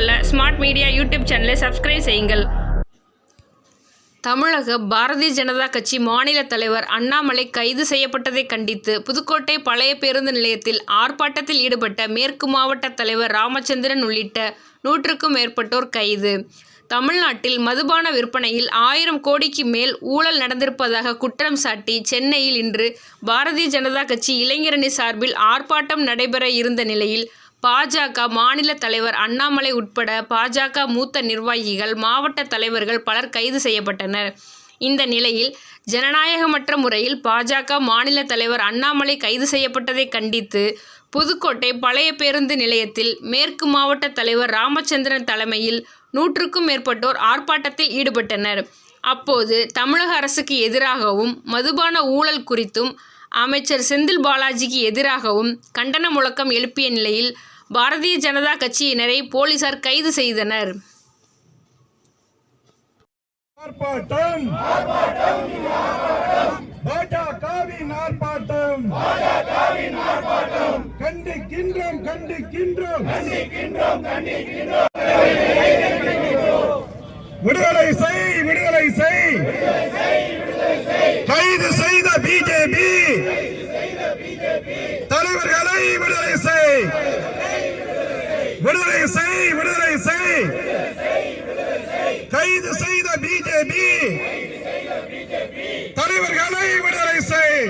கொள்ள smart media YouTube சேனலை subscribe செய்யுங்கள். தமிழக பாரதிய ஜனதா கட்சி மாநில தலைவர் அண்ணாமலை கைது செய்யப்பட்டதை கண்டித்து புதுக்கோட்டை பழைய பேருந்து நிலையத்தில் ஆர்ப்பாட்டத்தில் ஈடுபட்ட மேற்கு மாவட்ட தலைவர் ராமச்சந்திரன் உள்ளிட்ட நூற்றுக்கும் மேற்பட்டோர் கைது. தமிழ்நாட்டில் மதுபான விற்பனையில் ஆயிரம் கோடிக்கு மேல் ஊழல் நடந்திருப்பதாக குற்றம் சாட்டி சென்னையில் இன்று பாரதிய ஜனதா கட்சி இளைஞரணி சார்பில் ஆர்ப்பாட்டம் நடைபெற இருந்த நிலையில் பாஜக மாநில தலைவர் அண்ணாமலை உட்பட பாஜக மூத்த நிர்வாகிகள் மாவட்ட தலைவர்கள் பலர் கைது செய்யப்பட்டனர். இந்த நிலையில் ஜனநாயகமற்ற முறையில் பாஜக மாநில தலைவர் அண்ணாமலை கைது செய்யப்பட்டதை கண்டித்து புதுக்கோட்டை பழைய பேருந்து நிலையத்தில் மேற்கு மாவட்ட தலைவர் ராமச்சந்திரன் தலைமையில் நூற்றுக்கும் மேற்பட்டோர் ஆர்ப்பாட்டத்தில் ஈடுபட்டனர். அப்போது தமிழக அரசுக்கு எதிராகவும் மதுபான ஊழல் குறித்தும் அமைச்சர் செந்தில் பாலாஜிக்கு எதிராகவும் கண்டன முழக்கம் எழுப்பிய நிலையில் பாரதிய ஜனதா கட்சியினரை போலீசார் கைது செய்தனர். ஆர்ப்பாட்டம். பாஜகவின் ஆர்ப்பாட்டம். கண்டிக்கின்றோம் கண்டிக்கின்றோம். விடுதலை செய் கைது செய்த பிஜேபி தலைவர்களை விடுதலை செய். விடுதலை செய் விடுதலை செய். கைது செய்த பிஜேபி தலைவர்களை விடுதலை செய்.